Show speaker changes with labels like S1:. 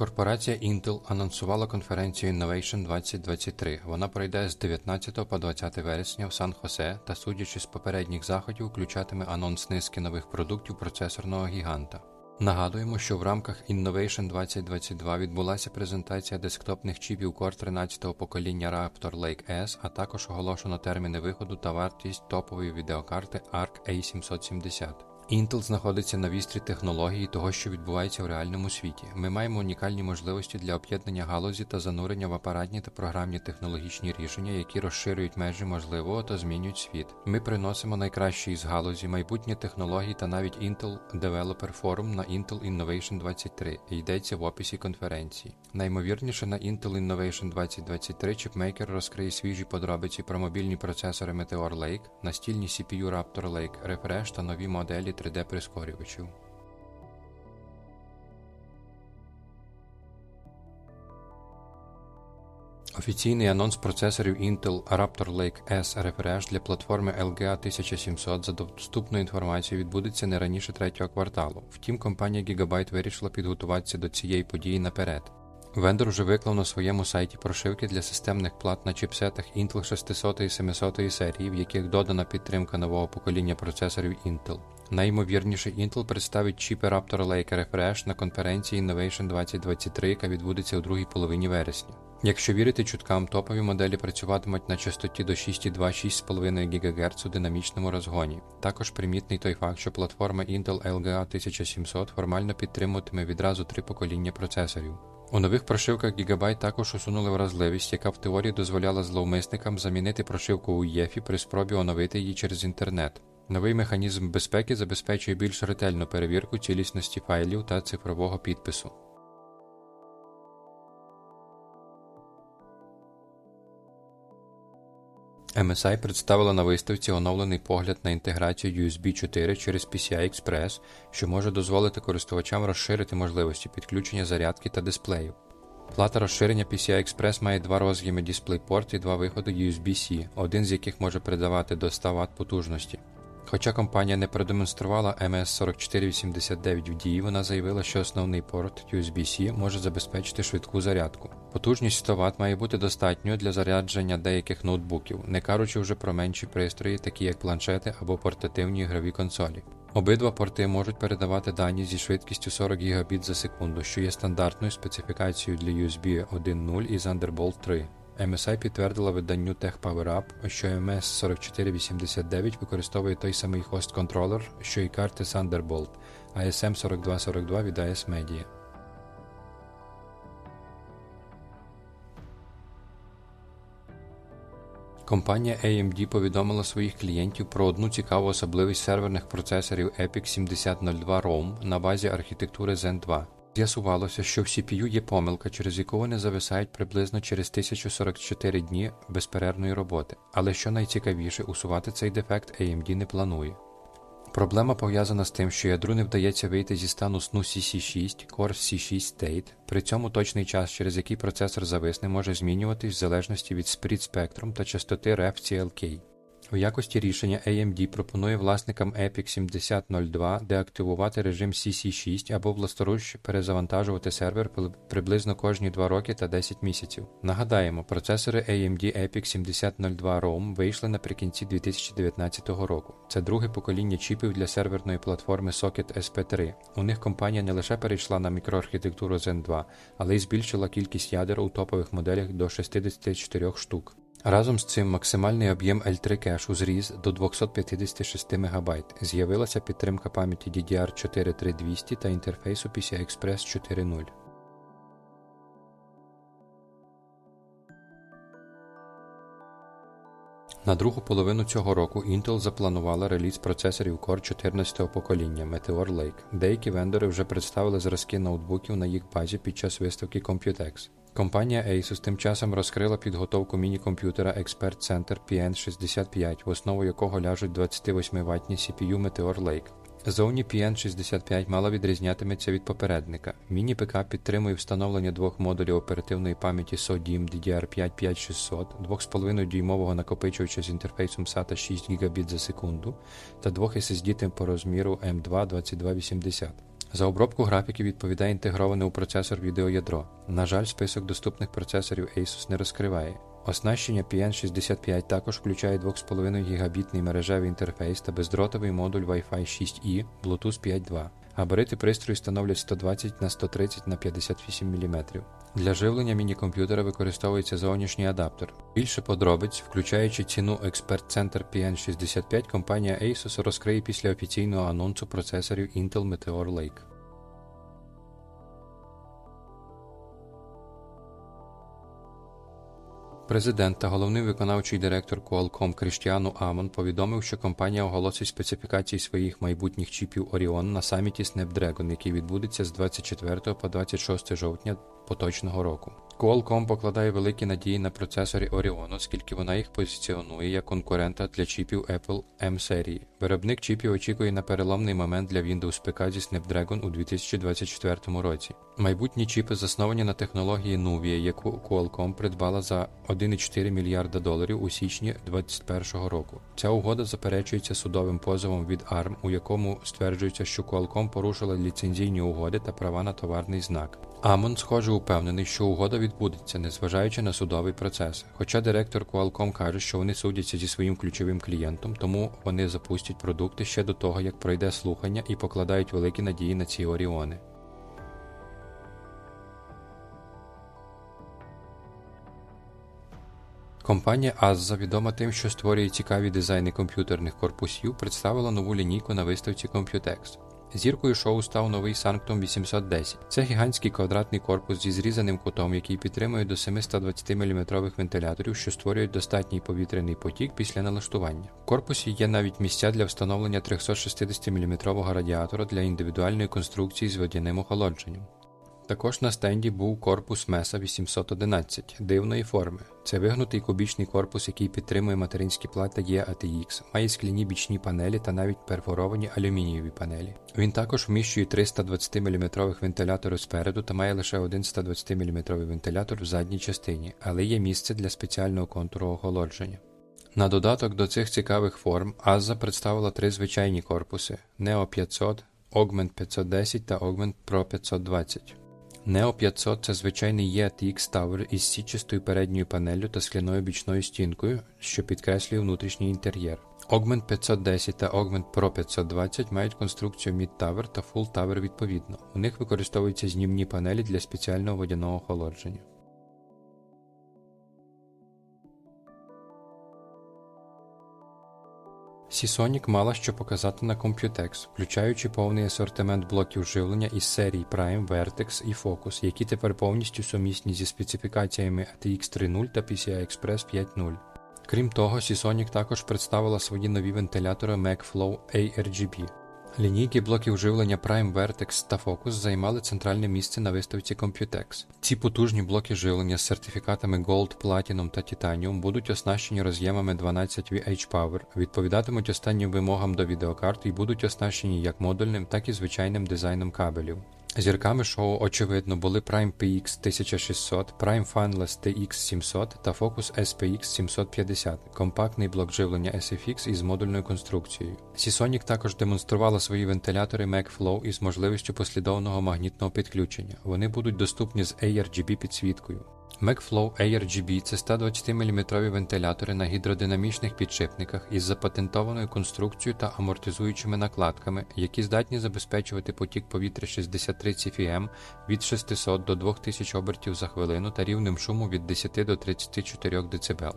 S1: Корпорація Intel анонсувала конференцію Innovation 2023. Вона пройде з 19 по 20 вересня в Сан-Хосе та, судячи з попередніх заходів, включатиме анонс низки нових продуктів процесорного гіганта. Нагадуємо, що в рамках Innovation 2022 відбулася презентація десктопних чіпів Core 13-го покоління Raptor Lake S, а також оголошено терміни виходу та вартість топової відеокарти ARC A770. Intel знаходиться на вістрі технології того, що відбувається в реальному світі. Ми маємо унікальні можливості для об'єднання галузі та занурення в апаратні та програмні технологічні рішення, які розширюють межі можливого та змінюють світ. Ми приносимо найкращі із галузі, майбутні технології та навіть Intel Developer Forum на Intel Innovation 23 йдеться в описі конференції. Наймовірніше на Intel Innovation 2023 чіпмейкер розкриє свіжі подробиці про мобільні процесори Meteor Lake, настільні CPU Raptor Lake Refresh та нові моделі 3D прискорювачів. Офіційний анонс процесорів Intel Raptor Lake S Refresh для платформи LGA 1700 за доступною інформацією відбудеться не раніше третього кварталу. Втім, компанія Gigabyte вирішила підготуватися до цієї події наперед. Вендор вже виклав на своєму сайті прошивки для системних плат на чіпсетах Intel 600 і 700 серії, в яких додана підтримка нового покоління процесорів Intel. Найімовірніше, Intel представить чіпи Raptor Lake Refresh на конференції Innovation 2023, яка відбудеться у другій половині вересня. Якщо вірити чуткам, топові моделі працюватимуть на частоті до 6,2-6,5 ГГц у динамічному розгоні. Також примітний той факт, що платформа Intel LGA 1700 формально підтримуватиме відразу три покоління процесорів. У нових прошивках Gigabyte також усунули вразливість, яка в теорії дозволяла зловмисникам замінити прошивку у UEFI при спробі оновити її через інтернет. Новий механізм безпеки забезпечує більш ретельну перевірку цілісності файлів та цифрового підпису. MSI представила на виставці оновлений погляд на інтеграцію USB 4 через PCI Express, що може дозволити користувачам розширити можливості підключення зарядки та дисплеїв. Плата розширення PCI Express має два роз'єми DisplayPort і два виходи USB-C, один з яких може передавати до 100 Вт потужності. Хоча компанія не продемонструвала MS4489 в дії, вона заявила, що основний порт USB-C може забезпечити швидку зарядку. Потужність 100 Вт має бути достатньою для зарядження деяких ноутбуків, не кажучи вже про менші пристрої, такі як планшети або портативні ігрові консолі. Обидва порти можуть передавати дані зі швидкістю 40 Гбіт за секунду, що є стандартною специфікацією для USB 1.0 і Thunderbolt 3. MSI підтвердила виданню TechPowerUp, що MS4489 використовує той самий хост-контролер, що й карти Thunderbolt, а SM4242 від AS Media. Компанія AMD повідомила своїх клієнтів про одну цікаву особливість серверних процесорів EPIC 7002 ROM на базі архітектури Zen 2. З'ясувалося, що в CPU є помилка, через яку вони зависають приблизно через 1044 дні безперервної роботи, але що найцікавіше, усувати цей дефект AMD не планує. Проблема пов'язана з тим, що ядру не вдається вийти зі стану сну CC6 Core C6 State, при цьому точний час, через який процесор зависне, може змінюватись в залежності від спрід спектрум та частоти REF-CLK. У якості рішення AMD пропонує власникам EPIC 7002 деактивувати режим CC6 або власноруч перезавантажувати сервер приблизно кожні 2 роки та 10 місяців. Нагадаємо, процесори AMD EPIC 7002 ROM вийшли наприкінці 2019 року. Це друге покоління чіпів для серверної платформи Socket SP3. У них компанія не лише перейшла на мікроархітектуру Zen 2, але й збільшила кількість ядер у топових моделях до 64 штук. Разом з цим максимальний об'єм L3 кешу зріс до 256 МБ. З'явилася підтримка пам'яті DDR4 3200 та інтерфейсу PCI Express 4.0. На другу половину цього року Intel запланувала реліз процесорів Core 14-го покоління Meteor Lake. Деякі вендори вже представили зразки ноутбуків на їх базі під час виставки Computex. Компанія Asus тим часом розкрила підготовку міні-комп'ютера Expert Center PN65, в основу якого ляжуть 28-ваттні CPU Meteor Lake. Зовні PN65 мало відрізнятиметься від попередника. Міні-ПК підтримує встановлення двох модулів оперативної пам'яті SODIMM DDR5 5600, 2,5 дюймового накопичувача з інтерфейсом SATA 6 Гбіт за секунду та двох SSD типу розміру M2 2280. За обробку графіків відповідає інтегроване у процесор відеоядро. На жаль, список доступних процесорів Asus не розкриває. Оснащення PN65 також включає 2,5 гігабітний мережевий інтерфейс та бездротовий модуль Wi-Fi 6E Bluetooth 5.2. Габарити пристрою становлять 120 на 130 на 58 мм. Для живлення міні-комп'ютера використовується зовнішній адаптер. Більше подробиць, включаючи ціну Expert Center PN65, компанія Asus розкриє після офіційного анонсу процесорів Intel Meteor Lake. Президент та головний виконавчий директор Qualcomm Кріштіану Амон повідомив, що компанія оголосить специфікації своїх майбутніх чіпів Orion на саміті Snapdragon, який відбудеться з 24 по 26 жовтня поточного року. Qualcomm покладає великі надії на процесорі Orion, оскільки вона їх позиціонує як конкурента для чіпів Apple M серії. Виробник чіпів очікує на переломний момент для Windows ПК зі Snapdragon у 2024 році. Майбутні чіпи засновані на технології Nuvia, яку Qualcomm придбала за 1,4 мільярда доларів у січні 2021 року. Ця угода заперечується судовим позовом від ARM, у якому стверджується, що Qualcomm порушила ліцензійні угоди та права на товарний знак. Амон, схоже, упевнений, що угода відбудеться, незважаючи на судовий процес. Хоча директор Qualcomm каже, що вони судяться зі своїм ключовим клієнтом, тому вони запустять продукти ще до того, як пройде слухання, і покладають великі надії на ці оріони. Компанія Azza, відома тим, що створює цікаві дизайни комп'ютерних корпусів, представила нову лінійку на виставці Computex. Зіркою шоу став новий Санктум 810. Це гігантський квадратний корпус зі зрізаним кутом, який підтримує до 720 мм вентиляторів, що створюють достатній повітряний потік після налаштування. В корпусі є навіть місця для встановлення 360 мм радіатора для індивідуальної конструкції з водяним охолодженням. Також на стенді був корпус Меса 811 дивної форми. Це вигнутий кубічний корпус, який підтримує материнські плати EATX, має скляні бічні панелі та навіть перфоровані алюмінієві панелі. Він також вміщує 320 мм вентилятори спереду та має лише один 120 мм вентилятор в задній частині, але є місце для спеціального контуру охолодження. На додаток до цих цікавих форм Azza представила три звичайні корпуси: Neo 500, Augment 510 та Augment Pro 520. Neo 500 це звичайний EATX Tower із січистою передньою панеллю та скляною бічною стінкою, що підкреслює внутрішній інтер'єр. Augment 510 та Augment Pro 520 мають конструкцію Mid Tower та Full Tower відповідно. У них використовуються знімні панелі для спеціального водяного охолодження. Seasonic мала що показати на Computex, включаючи повний асортимент блоків живлення із серій Prime, Vertex і Focus, які тепер повністю сумісні зі специфікаціями ATX 3.0 та PCI Express 5.0. Крім того, Seasonic також представила свої нові вентилятори MacFlow ARGB. Лінійки блоків живлення Prime, Vertex та Focus займали центральне місце на виставці Computex. Ці потужні блоки живлення з сертифікатами Gold, Platinum та Titanium будуть оснащені роз'ємами 12 VH Power, відповідатимуть останнім вимогам до відеокарт і будуть оснащені як модульним, так і звичайним дизайном кабелів. Зірками шоу, очевидно, були Prime PX 1600, Prime Fanless TX 700 та Focus SPX 750, компактний блок живлення SFX із модульною конструкцією. Seasonic також демонструвала свої вентилятори MacFlow із можливістю послідовного магнітного підключення. Вони будуть доступні з ARGB підсвіткою. MacFlow ARGB це 120-мм вентилятори на гідродинамічних підшипниках із запатентованою конструкцією та амортизуючими накладками, які здатні забезпечувати потік повітря 63 CFM від 600 до 2000 обертів за хвилину та рівнем шуму від 10 до 34 дБ.